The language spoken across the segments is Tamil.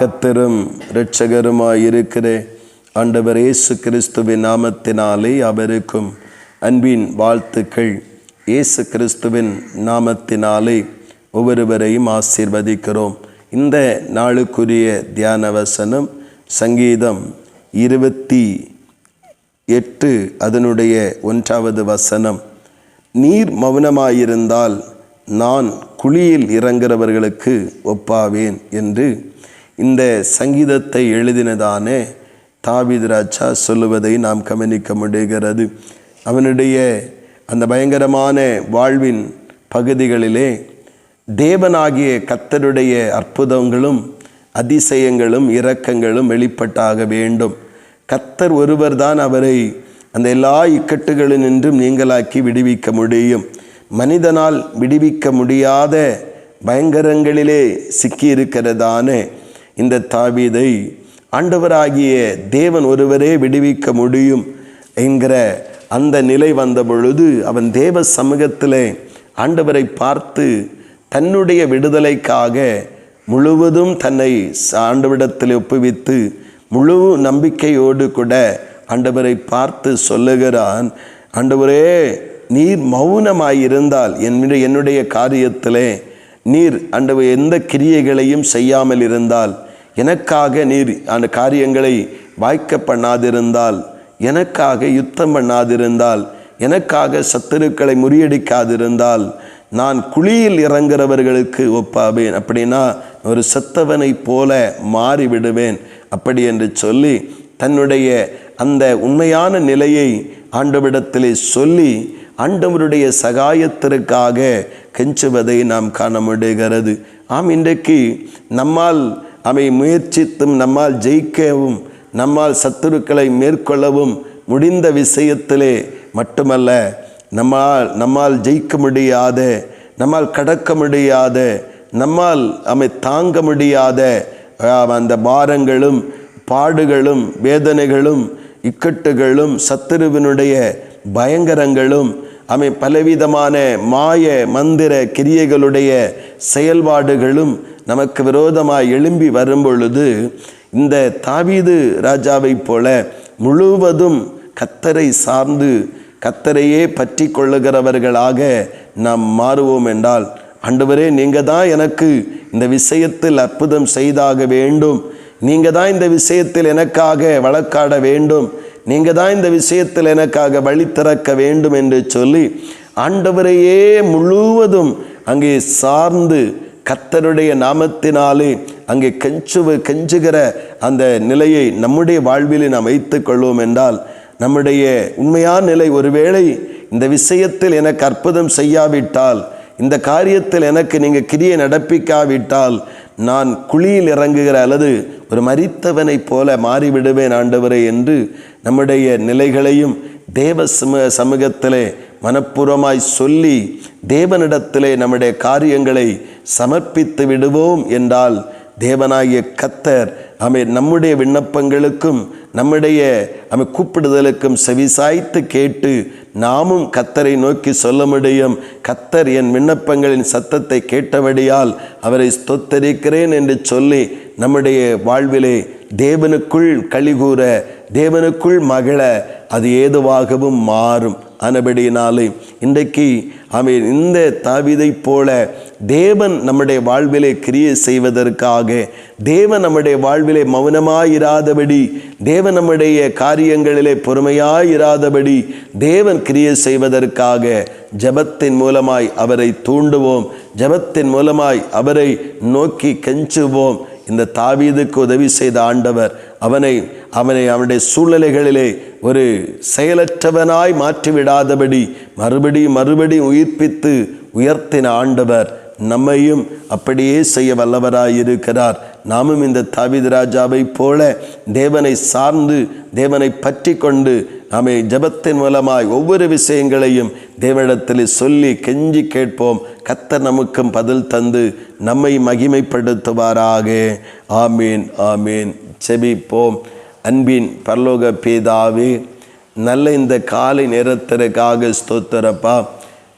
கத்தரும் இரட்சகருமாயிருக்கிற. ஆண்டவர் இயேசு கிறிஸ்துவின் நாமத்தினாலே அவருக்கும் அன்பின் வாழ்த்துக்கள். இயேசு கிறிஸ்துவின் நாமத்தினாலே ஒவ்வொருவரையும் ஆசீர்வதிக்கிறோம். இந்த நாளுக்குரிய தியான வசனம் சங்கீதம் இருபத்தி எட்டு அதனுடைய ஒன்றாவது வசனம். நீர் மௌனமாயிருந்தால் நான் குழியில் இறங்குறவர்களுக்கு ஒப்பாவேன் என்று இந்த சங்கீதத்தை எழுதினதானே தாவித் ராஜா சொல்லுவதை நாம் கவனிக்க முடிகிறது. அவனுடைய அந்த பயங்கரமான வாழ்வின் பகுதிகளிலே தேவனாகிய கத்தருடைய அற்புதங்களும் அதிசயங்களும் இரக்கங்களும் வெளிப்பட்டாக வேண்டும். கத்தர் ஒருவர்தான் அவரை அந்த எல்லா இக்கட்டுகளினின்றும் நீங்களாக்கி விடுவிக்க முடியும். மனிதனால் விடுவிக்க முடியாத பயங்கரங்களிலே சிக்கியிருக்கிறதான. இந்த தாவீதை ஆண்டவராகிய தேவன் ஒருவரே விடுவிக்க முடியும் என்கிற அந்த நிலை வந்த பொழுது அவன் தேவ சமூகத்திலே ஆண்டவரை பார்த்து தன்னுடைய விடுதலைக்காக முழுவதும் தன்னை ஆண்டவிடத்தில் ஒப்புவித்து முழு நம்பிக்கையோடு கூட ஆண்டவரை பார்த்து சொல்லுகிறான் ஆண்டவரே நீர் மௌனமாயிருந்தால் என்னுடைய என்னுடைய காரியத்திலே நீர் ஆண்டவர் எந்த கிரியைகளையும் செய்யாமல் இருந்தால் எனக்காக நீர் அந்த காரியங்களை வாய்க்க பண்ணாதிருந்தால் எனக்காக யுத்தம் பண்ணாதிருந்தால் எனக்காக சத்துருக்களை முறியடிக்காதிருந்தால் நான் குழியில் இறங்குறவர்களுக்கு ஒப்பாவேன். அப்படின்னா ஒரு செத்தவனைப் போல மாறிவிடுவேன். அப்படி என்று சொல்லி தன்னுடைய அந்த உண்மையான நிலையை ஆண்டவிடத்திலே சொல்லி ஆண்டவருடைய சகாயத்திற்காக கெஞ்சுவதை நாம் காண முடிகிறது. ஆம் இன்றைக்கு நம்மால் அவை முயற்சித்தும் நம்மால் ஜெயிக்கவும் நம்மால் சத்துருக்களை மேற்கொள்ளவும் முடிந்த விஷயத்திலே மட்டுமல்ல நம்மால் நம்மால் ஜெயிக்க முடியாத நம்மால் கடக்க முடியாத நம்மால் அவை தாங்க முடியாத அந்த பாரங்களும் பாடுகளும் வேதனைகளும் இக்கட்டுகளும் சத்துருவினுடைய பயங்கரங்களும் அவை பலவிதமான மாய மந்திர கிரியைகளுடைய செயல்பாடுகளும் நமக்கு விரோதமாக எழும்பி வரும்பொழுது இந்த தாவீது ராஜாவைப் போல முழுவதும் கத்தரை சார்ந்து கத்தரையே பற்றி கொள்ளுகிறவர்களாக நாம் மாறுவோம் என்றால் ஆண்டவரே நீங்கள் தான் எனக்கு இந்த விஷயத்தில் அற்புதம் செய்தாக வேண்டும். நீங்கள் தான் இந்த விஷயத்தில் எனக்காக வழக்காட வேண்டும். நீங்கள் தான் இந்த விஷயத்தில் எனக்காக வழி திறக்க வேண்டும் என்று சொல்லி ஆண்டவரையே முழுவதும் அங்கே சார்ந்து கத்தருடைய நாமத்தினாலே அங்கே கெஞ்சுவ கெஞ்சுகிற அந்த நிலையை நம்முடைய வாழ்விலே நாம் வைத்துக் கொள்வோம் என்றால் நம்முடைய உண்மையான நிலை ஒருவேளை இந்த விஷயத்தில் எனக்கு அற்புதம் செய்யாவிட்டால் இந்த காரியத்தில் எனக்கு நீங்கள் கிரியை நடப்பிக்காவிட்டால் நான் குழியில் இறங்குகிற அல்லது ஒரு மறித்தவனைப் போல மாறிவிடுவேன் ஆண்டவரே என்று நம்முடைய நிலைகளையும் தேவ சம சமூகத்திலே மனப்பூர்வமாய் சொல்லி தேவனிடத்திலே நம்முடைய காரியங்களை சமர்ப்பித்து விடுவோம் என்றால் தேவனாகிய கத்தர் அமை நம்முடைய விண்ணப்பங்களுக்கும் நம்முடைய அமை கூப்பிடுதலுக்கும் செவிசாய்த்து கேட்டு நாமும் கத்தரை நோக்கி சொல்ல முடியும். கத்தர் என் விண்ணப்பங்களின் சத்தத்தை கேட்டபடியால் அவரை ஸ்தொத்தரிக்கிறேன் என்று சொல்லி நம்முடைய வாழ்விலே தேவனுக்குள் கழிகூற தேவனுக்குள் மகிழ அது ஏதுவாகவும் மாறும். ஆனபடியினாலே இன்றைக்கு அவன் இந்த தாவிதைப் போல தேவன் நம்முடைய வாழ்விலே கிரியை செய்வதற்காக தேவன் நம்முடைய வாழ்விலே மௌனமாயிராதபடி தேவன் நம்முடைய காரியங்களிலே பொறுமையாயிராதபடி தேவன் கிரியை செய்வதற்காக ஜபத்தின் மூலமாய் அவரை தூண்டுவோம் ஜபத்தின் மூலமாய் அவரை நோக்கி கெஞ்சுவோம். இந்த தாவீதுக்கு உதவி செய்த ஆண்டவர் அவனை அவனை அவனுடைய சூழ்நிலைகளிலே ஒரு செயலற்றவனாய் மாற்றிவிடாதபடி மறுபடி மறுபடி உயிர்ப்பித்து உயர்த்தின ஆண்டவர். நம்மையும் அப்படியே செய்ய வல்லவராயிருக்கிறார். நாமும் இந்த தாவித ராஜாவைப் போல தேவனை சார்ந்து தேவனை பற்றி கொண்டு நாமே ஜபத்தின் மூலமாய் ஒவ்வொரு விஷயங்களையும் தேவனிடத்தில் சொல்லி கெஞ்சி கேட்போம். கத்த நமக்கும் பதில் தந்து நம்மை மகிமைப்படுத்துவாராக. ஆமீன் ஆமீன். செபிப்போம் அன்பின் பரலோக பேதாவே நல்ல இந்த காலை நேரத்திற்காக ஸ்தோத்திரப்பா.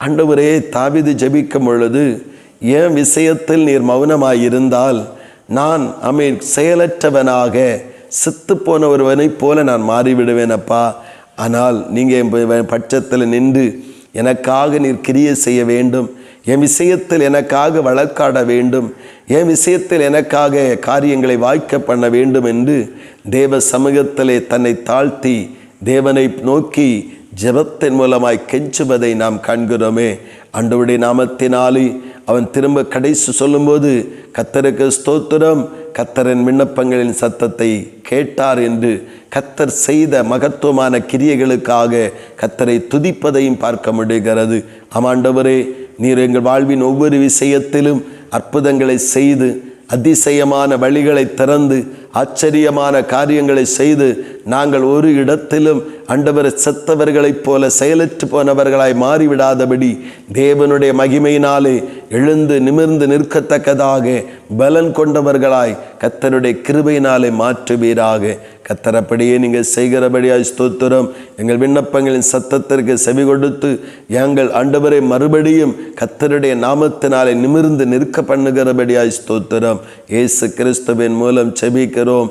அண்டவரே தாவிது ஜபிக்கும் பொழுது என் விஷயத்தில் நீர் மௌனமாயிருந்தால் நான் அமீன் செயலற்றவனாக செத்து போன ஒருவனைப் போல நான் மாறிவிடுவேன் அப்பா. ஆனால் நீங்கள் என் பட்சத்தில் நின்று எனக்காக நீர் கிரியை செய்ய வேண்டும். என் விஷயத்தில் எனக்காக வழக்காட வேண்டும். என் விஷயத்தில் எனக்காக காரியங்களை வாய்க்க பண்ண வேண்டும் என்று தேவ சமூகத்திலே தன்னை தாழ்த்தி தேவனை நோக்கி ஜெபத்தின் மூலமாய் கெஞ்சுவதை நாம் காண்கிறோமே. ஆண்டவருடைய நாமத்தினாலே அவன் திரும்ப கடைசி சொல்லும்போது கத்தருக்கு ஸ்தோத்திரம். கத்தரின் விண்ணப்பங்களின் சத்தத்தை கேட்டார் என்று கத்தர் செய்த மகத்துவமான கிரியைகளுக்காக கத்தரை துதிப்பதையும் பார்க்க முடிகிறது. ஆமாண்டவரே நீர் எங்கள் வாழ்வின் ஒவ்வொரு விஷயத்திலும் அற்புதங்களை செய்து அதிசயமான வழிகளை திறந்து ஆச்சரியமான காரியங்களை செய்து நாங்கள் ஒரு இடத்திலும் அண்டவர் செத்தவர்களைப் போல செயலற்று போனவர்களாய் மாறிவிடாதபடி தேவனுடைய மகிமையினாலே எழுந்து நிமிர்ந்து நிற்கத்தக்கதாக பலன் கொண்டவர்களாய் கத்தருடைய கிருபையினாலே மாற்றுவீராக. கத்தரப்படியே நீங்கள் செய்கிறபடியாய் ஸ்தோத்திரம். எங்கள் விண்ணப்பங்களின் சத்தத்திற்கு செவி கொடுத்து எங்கள் அண்டவரை மறுபடியும் கத்தருடைய நாமத்தினாலே நிமிர்ந்து நிற்க பண்ணுகிறபடியாய் ஸ்தோத்திரம். இயேசு கிறிஸ்துவின் மூலம் செபிக்கிறோம்.